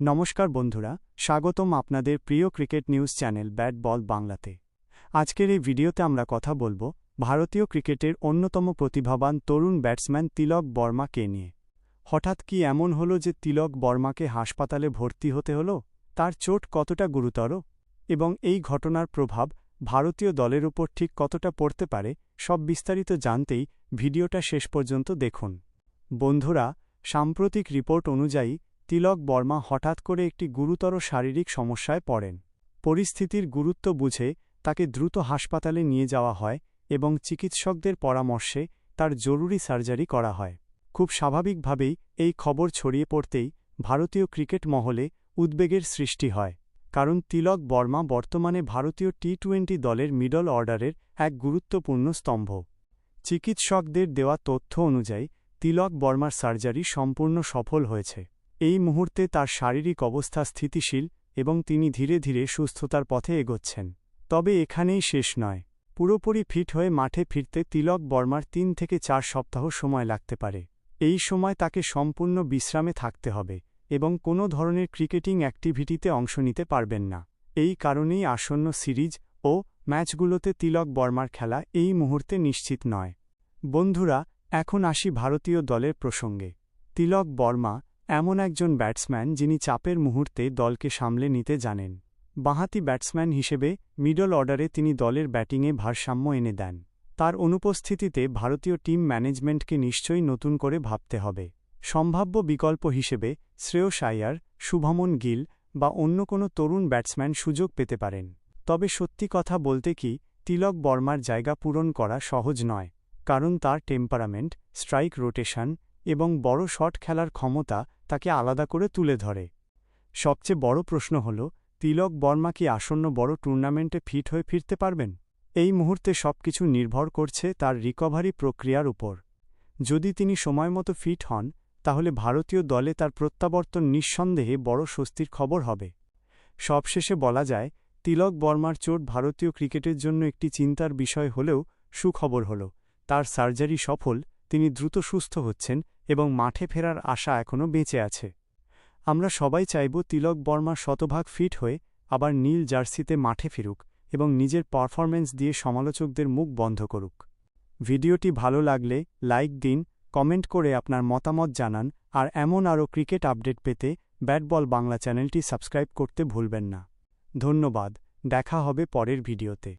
নমস্কার বন্ধুরা, স্বাগতম আপনাদের প্রিয় cricket news channel bat ball বাংলাতে। আজকের এই ভিডিওতে আমরা কথা বলব ভারতীয় ক্রিকেটের অন্যতম প্রতিভাবান তরুণ ব্যাটসম্যান তিলক বর্মাকে নিয়ে। হঠাৎ কি এমন হল যে তিলক বর্মাকে হাসপাতালে ভর্তি হতে হল? তার চোট কতটা গুরুতর? এবং এই ঘটনার প্রভাব ভারতীয় দলের উপর ঠিক কতটা পড়তে পারে, সব বিস্তারিত জানতেই ভিডিওটা শেষ পর্যন্ত দেখুন। বন্ধুরা, সাম্প্রতিক রিপোর্ট অনুযায়ী তিলক বর্মা হঠাৎ করে একটি গুরুতর শারীরিক সমস্যায় পড়েন। পরিস্থিতির গুরুত্ব বুঝে তাকে দ্রুত হাসপাতালে নিয়ে যাওয়া হয় এবং চিকিৎসকদের পরামর্শে তার জরুরি সার্জারি করা হয়। খুব স্বাভাবিকভাবেই এই খবর ছড়িয়ে পড়তেই ভারতীয় ক্রিকেট মহলে উদ্বেগের সৃষ্টি হয়, কারণ তিলক বর্মা বর্তমানে ভারতীয় টি টোয়েন্টি দলের মিডল অর্ডারের এক গুরুত্বপূর্ণ স্তম্ভ। চিকিৎসকদের দেওয়া তথ্য অনুযায়ী তিলক বর্মার সার্জারি সম্পূর্ণ সফল হয়েছে। এই মুহূর্তে তার শারীরিক অবস্থা স্থিতিশীল এবং তিনি ধীরে ধীরে সুস্থতার পথে এগোচ্ছেন। তবে এখানেই শেষ নয়। পুরোপুরি ফিট হয়ে মাঠে ফিরতে তিলক বর্মার তিন থেকে চার সপ্তাহ সময় লাগতে পারে। এই সময় তাকে সম্পূর্ণ বিশ্রামে থাকতে হবে এবং কোনো ধরনের ক্রিকেটিং অ্যাক্টিভিটিতে অংশ নিতে পারবেন না। এই কারণেই আসন্ন সিরিজ ও ম্যাচগুলোতে তিলক বর্মার খেলা এই মুহূর্তে নিশ্চিত নয়। বন্ধুরা, এখন আসি ভারতীয় দলের প্রসঙ্গে। তিলক বর্মা এমন একজন ব্যাটসম্যান যিনি চাপের মুহূর্তে দলকে সামলে নিতে জানেন। বাঁহাতি ব্যাটসম্যান হিসেবে মিডল অর্ডারে তিনি দলের ব্যাটিংয়ে ভারসাম্য এনে দেন। তার অনুপস্থিতিতে ভারতীয় টিম ম্যানেজমেন্টকে নিশ্চয়ই নতুন করে ভাবতে হবে। সম্ভাব্য বিকল্প হিসেবে শ্রেয়স আয়ার, শুভমন গিল বা অন্য কোনো তরুণ ব্যাটসম্যান সুযোগ পেতে পারেন। তবে সত্যি কথা বলতে কি, তিলক বর্মার জায়গা পূরণ করা সহজ নয়, কারণ তার টেম্পারামেন্ট, স্ট্রাইক রোটেশন এবং বড় শট খেলার ক্ষমতা তাকে আলাদা করে তুলে ধরে। সবচেয়ে বড় প্রশ্ন হল, তিলক বর্মা কি আসন্ন বড় টুর্নামেন্টে ফিট হয়ে ফিরতে পারবেন? এই মুহূর্তে সবকিছু নির্ভর করছে তার রিকভারি প্রক্রিয়ার উপর। যদি তিনি সময়মতো ফিট হন, তাহলে ভারতীয় দলে তার প্রত্যাবর্তন নিঃসন্দেহে বড় স্বস্তির খবর হবে। সবশেষে বলা যায়, তিলক বর্মার চোট ভারতীয় ক্রিকেটের জন্য একটি চিন্তার বিষয় হলেও সুখবর হল, তার সার্জারি সফল, তিনি দ্রুত সুস্থ হচ্ছেন এবং মাঠে ফেরার আশা এখনও বেঁচে আছে। আমরা সবাই চাইব তিলক বর্মা শতভাগ ফিট হয়ে আবার নীল জার্সিতে মাঠে ফিরুক এবং নিজের পারফরম্যান্স দিয়ে সমালোচকদের মুখ বন্ধ করুক। ভিডিওটি ভালো লাগলে লাইক দিন, কমেন্ট করে আপনার মতামত জানান, আর এমন আরও ক্রিকেট আপডেট পেতে ব্যাট বল বাংলা চ্যানেলটি সাবস্ক্রাইব করতে ভুলবেন না। ধন্যবাদ, দেখা হবে পরের ভিডিওতে।